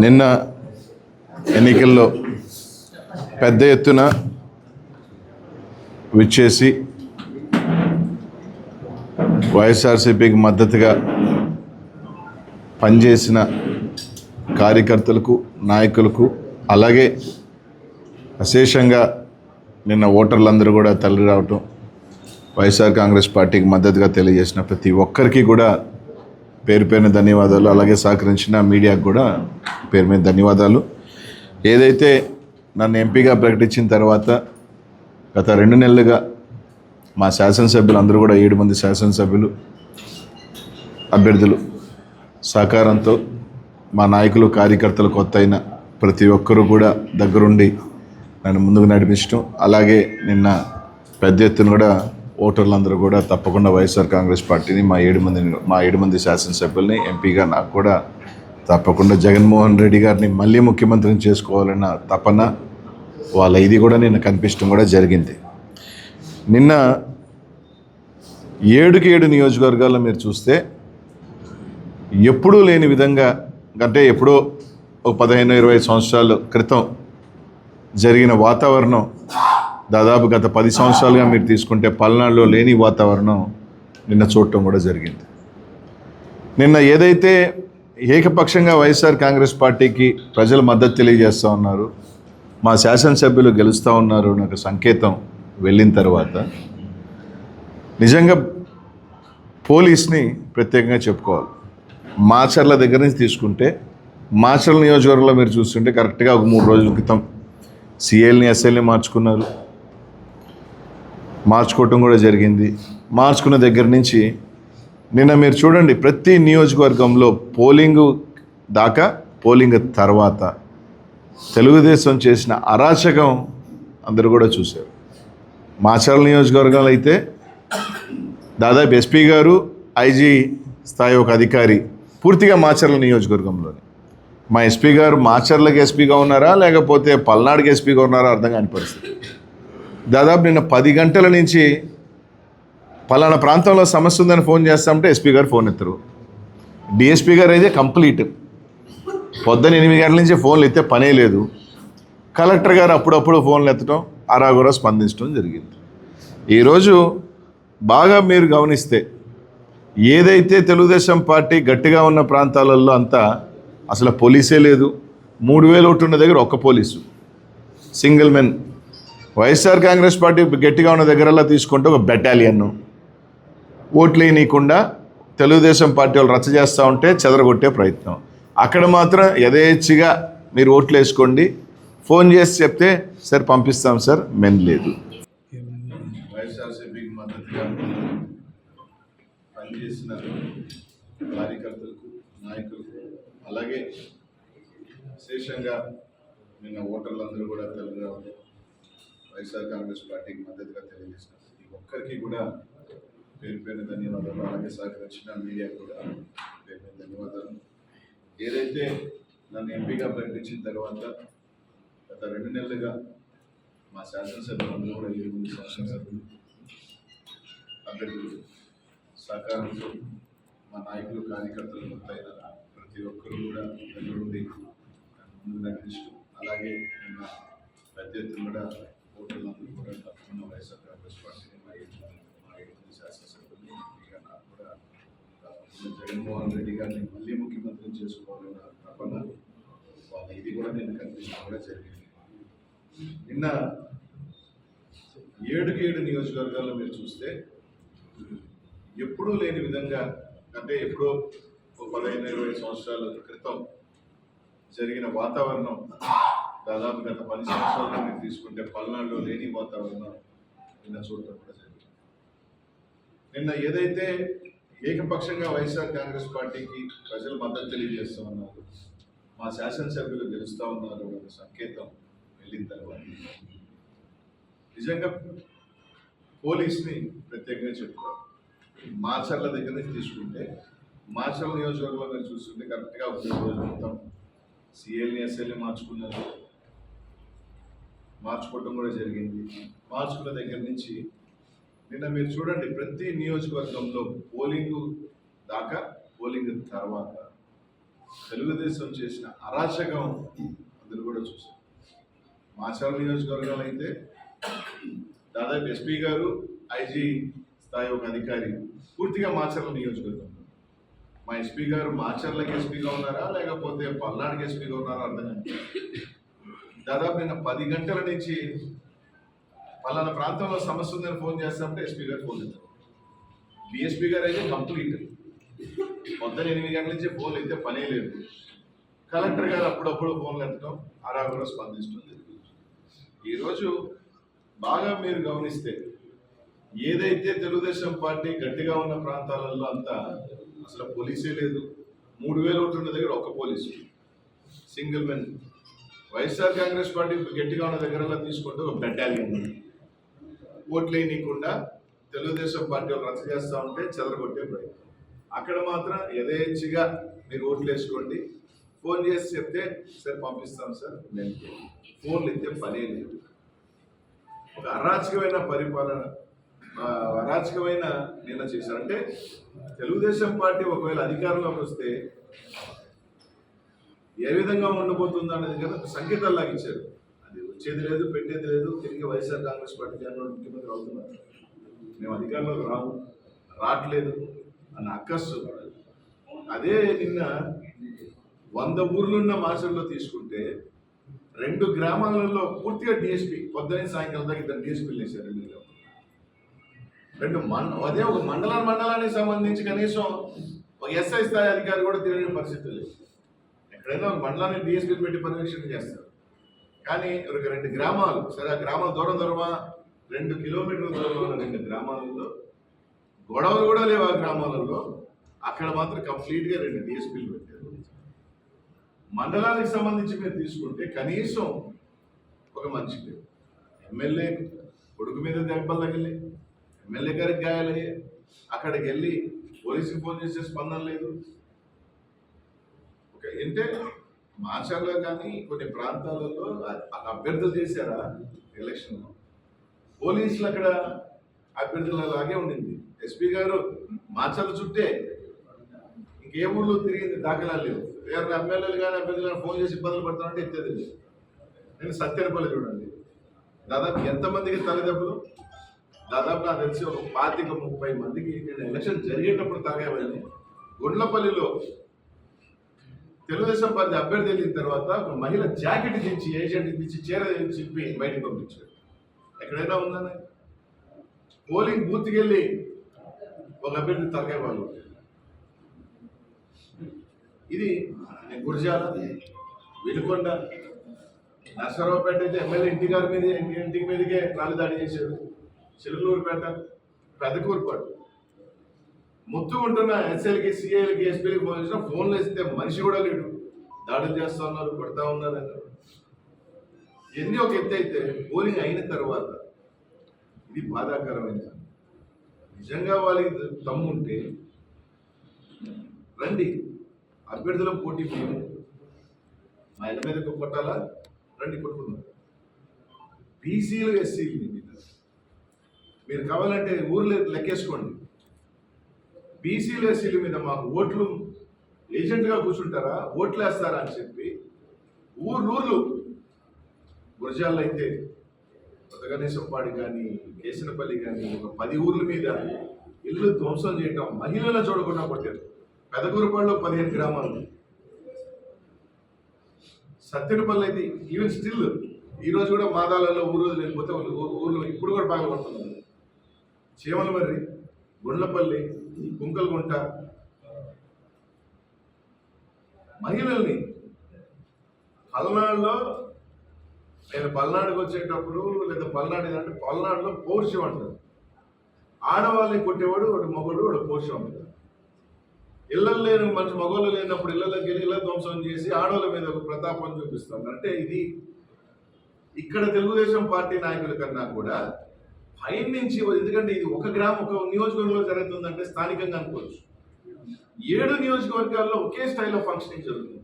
నిన్న ఎన్నికల్లో పెద్ద ఎత్తున విచ్చేసి వైఎస్ఆర్సీపీకి మద్దతుగా పనిచేసిన కార్యకర్తలకు నాయకులకు అలాగే అశేషంగా నిన్న ఓటర్లందరూ కూడా తల్లి రావటం వైఎస్ఆర్ కాంగ్రెస్ పార్టీకి మద్దతుగా తెలియజేసిన ప్రతి ఒక్కరికి కూడా పేరు పేరున ధన్యవాదాలు. అలాగే సహకరించిన మీడియాకు కూడా పేరు మీద ధన్యవాదాలు. ఏదైతే నన్ను ఎంపీగా ప్రకటించిన తర్వాత గత రెండు నెలలుగా మా శాసనసభ్యులు అందరూ కూడా ఏడు మంది శాసనసభ్యులు అభ్యర్థులు సహకారంతో మా నాయకులు కార్యకర్తలు కొత్త అయిన ప్రతి ఒక్కరూ కూడా దగ్గరుండి నన్ను ముందుకు నడిపించడం అలాగే నిన్న పెద్ద ఎత్తున కూడా ఓటర్లందరూ కూడా తప్పకుండా వైఎస్ఆర్ కాంగ్రెస్ పార్టీని మా ఏడు మందిని మా ఏడు మంది శాసనసభ్యుల్ని ఎంపీగా నాకు కూడా తప్పకుండా జగన్మోహన్ రెడ్డి గారిని మళ్ళీ ముఖ్యమంత్రిని చేసుకోవాలన్న తపన వాళ్ళ ఇది కూడా నేను కనిపించడం కూడా జరిగింది. నిన్న ఏడుకి ఏడు నియోజకవర్గాల్లో మీరు చూస్తే ఎప్పుడూ లేని విధంగా అంటే ఎప్పుడో ఒక పదిహేను ఇరవై సంవత్సరాల క్రితం జరిగిన వాతావరణం దాదాపు గత పది సంవత్సరాలుగా మీరు తీసుకుంటే పల్నాడులో లేని వాతావరణం నిన్న చూడటం కూడా జరిగింది. నిన్న ఏదైతే ఏకపక్షంగా వైఎస్ఆర్ కాంగ్రెస్ పార్టీకి ప్రజలు మద్దతు తెలియజేస్తూ ఉన్నారు మా శాసనసభ్యులు గెలుస్తూ ఉన్నారు నాకు సంకేతం వెళ్ళిన తర్వాత నిజంగా పోలీస్ని ప్రత్యేకంగా చెప్పుకోవాలి. మాచర్ల దగ్గర నుంచి తీసుకుంటే మాచర్ల నియోజకవర్గంలో మీరు చూస్తుంటే కరెక్ట్గా ఒక మూడు రోజుల క్రితం సిఎల్ని ఎస్ఎల్ని మార్చుకున్నారు. మార్చుకోవటం కూడా జరిగింది. మార్చుకున్న దగ్గర నుంచి నిన్న మీరు చూడండి ప్రతి నియోజకవర్గంలో పోలింగ్ దాకా పోలింగ్ తర్వాత తెలుగుదేశం చేసిన అరాచకం అందరూ కూడా చూశారు. మాచర్ల నియోజకవర్గంలో అయితే దాదాపు ఎస్పీ గారు ఐజీ స్థాయి ఒక అధికారి పూర్తిగా మాచర్ల నియోజకవర్గంలోని. మా ఎస్పీ గారు మాచర్లకు ఎస్పీగా ఉన్నారా లేకపోతే పల్నాడుకి ఎస్పీగా ఉన్నారా అర్థం కాని పరిస్థితి. దాదాపు నిన్న పది గంటల నుంచి పలానా ప్రాంతంలో సమస్య ఉందని ఫోన్ చేస్తామంటే ఎస్పీ గారు ఫోన్ ఎత్తరు. డిఎస్పీ గారు అయితే కంప్లీట్. పొద్దున ఎనిమిది గంటల నుంచి ఫోన్లు ఎత్తే పనే లేదు. కలెక్టర్ గారు అప్పుడప్పుడు ఫోన్లు ఎత్తడం అరాగురా స్పందించడం జరిగింది. ఈరోజు బాగా మీరు గమనిస్తే ఏదైతే తెలుగుదేశం పార్టీ గట్టిగా ఉన్న ప్రాంతాలలో అంతా అసలు పోలీసే లేదు. మూడు వేలు ఒకటి ఉన్న దగ్గర ఒక్క police. Single men YSR Congress party గట్టిగా ఉన్న దగ్గరలా తీసుకుంటే ఒక బెటాలియన్ ఓట్లు వేయనీయకుండా తెలుగుదేశం పార్టీ వాళ్ళు రచ్చ చేస్తూ ఉంటే చెదరగొట్టే ప్రయత్నం. అక్కడ మాత్రం యథేచ్ఛగా మీరు ఓట్లు వేసుకోండి. ఫోన్ చేసి చెప్తే సార్ పంపిస్తాం సార్. మెన్ లేదు. మద్దతుగా పనిచేసిన కార్యకర్తలకు నాయకులకు అలాగే విశేషంగా నిన్న ఓటర్లందరూ కూడా తెలుగు వైఎస్ఆర్ కాంగ్రెస్ పార్టీకి మద్దతుగా తెలియజేస్తున్నారు. ప్రతి ఒక్కరికి కూడా పేరు పేరు ధన్యవాదాలు. అలాగే సహకరించిన మీడియా కూడా పేరు పేరు ధన్యవాదాలు. ఏదైతే నన్ను ఎంపీగా ప్రకటించిన తర్వాత గత రెండు నెలలుగా మా శాసనసభ్యులందరూ కూడా ఏడు మంది శాసనసభ్యులు అభ్యర్థులు సహకారంతో మా నాయకులు కార్యకర్తలు మొత్తైన ప్రతి ఒక్కరు కూడా దగ్గరుండి ముందు నడిపిస్తూ అలాగే నిన్న పెద్ద ఎత్తున కూడా కూడా తప్పకుండా వైఎస్ఆర్ కాంగ్రెస్ పార్టీని మా మా ఏడు నాకు కూడా జగన్మోహన్ రెడ్డి గారిని మళ్ళీ ముఖ్యమంత్రిని చేసుకోవాలన్న తపన వాళ్ళ ఇది కూడా నేను కనిపించడం కూడా జరిగింది నిన్న ఏడుకి ఏడు నియోజకవర్గాల్లో మీరు చూస్తే ఎప్పుడూ లేని విధంగా అంటే ఎప్పుడో ఒక పదహైదు ఇరవై సంవత్సరాల క్రితం జరిగిన వాతావరణం దాదాపు గత పది సంవత్సరాలు మీరు తీసుకుంటే పల్నాడులో లేని వాతావరణం నిన్న చూడటం కూడా జరిగింది నిన్న ఏదైతే ఏకపక్షంగా వైఎస్ఆర్ కాంగ్రెస్ పార్టీకి ప్రజలు మద్దతు తెలియజేస్తూ ఉన్నారు మా శాసనసభ్యులు గెలుస్తూ ఉన్నారు అనే సంకేతం వెళ్ళిన తర్వాత. నిజంగా పోలీస్ని ప్రత్యేకంగా చెప్పుకోవాలి. మాచర్ల దగ్గర నుంచి తీసుకుంటే మాచర్ల నియోజకవర్గంలో మీరు చూస్తుంటే కరెక్ట్గా ఒక మూడు మొత్తం సిఎల్ని ఎస్ఎల్ని మార్చుకున్నారు. మార్చుకోవటం కూడా జరిగింది. మార్చుకున్న దగ్గర నుంచి నిన్న మీరు చూడండి ప్రతి నియోజకవర్గంలో పోలింగ్ దాకా పోలింగ్ తర్వాత తెలుగుదేశం చేసిన అరాచకం అందులో కూడా చూసాం మాచారం నియోజకవర్గం అయితే దాదాపు ఎస్పీ గారు ఐజీ స్థాయి ఒక అధికారి పూర్తిగా మాచర్ల నియోజకవర్గం మా ఎస్పీ గారు మాచర్లకి ఎస్పీగా ఉన్నారా లేకపోతే పల్నాడుకి ఎస్పీగా ఉన్నారా అర్థం కాదు దాదాపు నిన్న పది గంటల నుంచి పలానా ప్రాంతంలో సమస్య ఉందని ఫోన్ చేస్తామంటే ఎస్పీ గారు ఫోన్ చేస్తారు డిఎస్పీ గారు అయితే కంప్లీట్. మొత్తం ఎనిమిది గంటల నుంచి ఫోన్లు అయితే పనే లేదు. కలెక్టర్ గారు అప్పుడప్పుడు ఫోన్లు ఎత్తడం అలా కూడా స్పందిస్తుంది ఈరోజు బాగా మీరు గమనిస్తే ఏదైతే తెలుగుదేశం పార్టీ గట్టిగా ఉన్న ప్రాంతాలలో అంతా అసలు పోలీసే లేదు. మూడు వేలు ఓట్లు ఉన్న దగ్గర ఒక police. Single men YSR Congress party గట్టిగా ఉన్న దగ్గరలో తీసుకుంటే ఒక బెటాలియన్ ఓట్లు వేయనీయకుండా తెలుగుదేశం పార్టీ వాళ్ళు రచ్చ చేస్తూ ఉంటే చెదరగొట్టే ప్రయత్నం. అక్కడ మాత్రం యథేచ్ఛగా మీరు ఓట్లు వేసుకోండి. ఫోన్ చేసి చెప్తే సార్ పంపిస్తాం సార్. నేను ఫోన్లు ఇస్తే పనే లేదు. ఒక అరాచకమైన పరిపాలన అరాచకమైన నిన్న చేశారు. అంటే తెలుగుదేశం పార్టీ ఒకవేళ అధికారంలోకి వస్తే ఏ విధంగా ఉండబోతుంది అనేది కదా సంకేతాలు లాగించారు. అది వచ్చేది లేదు పెట్టేది లేదు తిరిగి వైఎస్ఆర్ కాంగ్రెస్ పార్టీ జనరల్ ముఖ్యమంత్రి అవుతున్నారు. మేము అధికారంలోకి రాము రావట్లేదు అన్న అక్కస్సు అదే నిన్న వంద ఊర్లున్న మాసంలో తీసుకుంటే రెండు గ్రామాలలో పూర్తిగా డిఎస్పీ పొద్దున సాయంకాలం దాకా ఇద్దరు డిఎస్పీలు వేశారు రెండు రెండు మండ అదే ఒక మండల మండలానికి సంబంధించి కనీసం ఒక ఎస్ఐ స్థాయి అధికారి కూడా తిరిగిన పరిస్థితి లేదు. ఎక్కడైనా ఒక మండలాన్ని డిఎస్పీలు పెట్టి పర్యవేక్షణ చేస్తారు. కానీ ఒక రెండు గ్రామాలు సరే ఆ గ్రామాలు దూరం దూరమా? రెండు కిలోమీటర్ల దూరంలో ఉన్న రెండు గ్రామాలలో గొడవలు కూడా లేవు ఆ గ్రామాలలో. అక్కడ మాత్రం కంప్లీట్గా రెండు డిఎస్పీలు పెట్టారు. మండలానికి సంబంధించి మీరు తీసుకుంటే కనీసం ఒక మంచి పేరు. ఎమ్మెల్యే కొడుకు మీద దెబ్బలు తగిలి ఎమ్మెల్యే గారికి గాయాలయ్యాయి. అక్కడికి వెళ్ళి పోలీసుకి ఫోన్ చేసే స్పందన లేదు. అంటే మాచర్లో కానీ కొన్ని ప్రాంతాలలో అభ్యర్థులు చేశారా ఎలక్షన్? పోలీసులు అక్కడ అభ్యర్థులు అలాగే ఉండింది. ఎస్పీ గారు మాచర్ల చుట్టే. ఇంకే ఊర్లో తిరిగింది దాఖలాలు లేవు. వేరే ఎమ్మెల్యేలు కానీ అభ్యర్థులు కానీ ఫోన్ చేసి ఇబ్బందులు పడుతున్నారంటే ఎత్తేది నేను సత్యనపల్లి చూడండి. దాదాపు ఎంతమందికి తలదెబ్బలు? దాదాపు నాకు తెలిసి ఒక పాతిక ముప్పై మందికి నేను ఎలక్షన్ జరిగేటప్పుడు తాగేవాడిని. గుండ్లపల్లిలో తెలుగుదేశం పార్టీ అభ్యర్థి వెళ్ళిన తర్వాత ఒక మహిళ జాకెట్ తెచ్చి ఏజెంట్ తెచ్చి చీర చెప్పి బయటకు పంపించారు ఎక్కడైనా ఉందని? పోలింగ్ బూత్కి వెళ్ళి ఒక అభ్యర్థి తలకాయ వాళ్ళు ఇది గురిజాల వినుకొండ నరసరావుపేట అయితే ఎమ్మెల్యే ఇంటి గారి మీద ఇంటి ఇంటికి మీదకే నాలుగు దాడి చేశారు చిరులూరుపేట పెద్దకూరుపాటు ముత్తు ఉంటున్న ఎస్ఎల్కి సిఐలకి ఎస్పీలకి ఫోన్ చేసినా ఫోన్లు వేస్తే మనిషి కూడా లేడు. దాడులు చేస్తా ఉన్నారు కొడతా ఉన్నారు ఎన్ని ఒక ఎత్తు అయితే పోలింగ్ అయిన తర్వాత ఇది బాధాకరమైన నిజంగా వాళ్ళకి తమ్ము ఉంటే రండి అభ్యర్థుల పోటీ మేము మా ఇళ్ళ మీద కొట్టాలా? రండి కొట్టుకుందాం. బీసీలు ఎస్సీలు మీద. మీరు కావాలంటే ఊర్లో లెక్కేసుకోండి. బీసీలు ఎస్సీల మీద మాకు ఓట్లు ఏజెంట్గా కూర్చుంటారా? ఓట్లు వేస్తారా అని చెప్పి ఊర్లూర్లు గురజాల్లో అయితే కొత్తగణేశంపాడి కానీ కేసినపల్లి కానీ ఒక పది ఊర్ల మీద ఇల్లు ధ్వంసం చేయటం మహిళలను చూడకుండా కొట్టారు. పెదకూరుపాడులో పదిహేను గ్రామాలు. సత్యనపల్లి అయితే ఈవెన్ స్టిల్ ఈరోజు కూడా మాదాలలో ఊరు లేకపోతే ఊర్లో ఇప్పుడు కూడా బాగా ఉంటుంది చీమల మర్రి గుండ్లపల్లి కుంకలగుంట మహిళల్ని పల్నాడులో నేను పల్నాడుకు వచ్చేటప్పుడు లేదా పల్నాడు అంటే పల్నాడులో పౌరుషం అంటారు. ఆడవాళ్ళని కొట్టేవాడు వాడు మగవాడు వాడు పౌరుషం అంటారు. ఇళ్ళల్లో లేని మనిషి మగవాళ్ళు లేనప్పుడు ఇళ్ళలోకి వెళ్ళి ఇళ్ళ ధ్వంసం చేసి ఆడవాళ్ళ మీద ఒక ప్రతాపం చూపిస్తాను అంటే ఇది ఇక్కడ తెలుగుదేశం పార్టీ నాయకుల కన్నా కూడా పైన నుంచి ఎందుకంటే ఇది ఒక గ్రామం ఒక నియోజకవర్గంలో జరుగుతుందంటే స్థానికంగా అనుకోవచ్చు. ఏడు నియోజకవర్గాల్లో ఒకే స్థాయిలో ఫంక్షనింగ్ జరుగుతుంది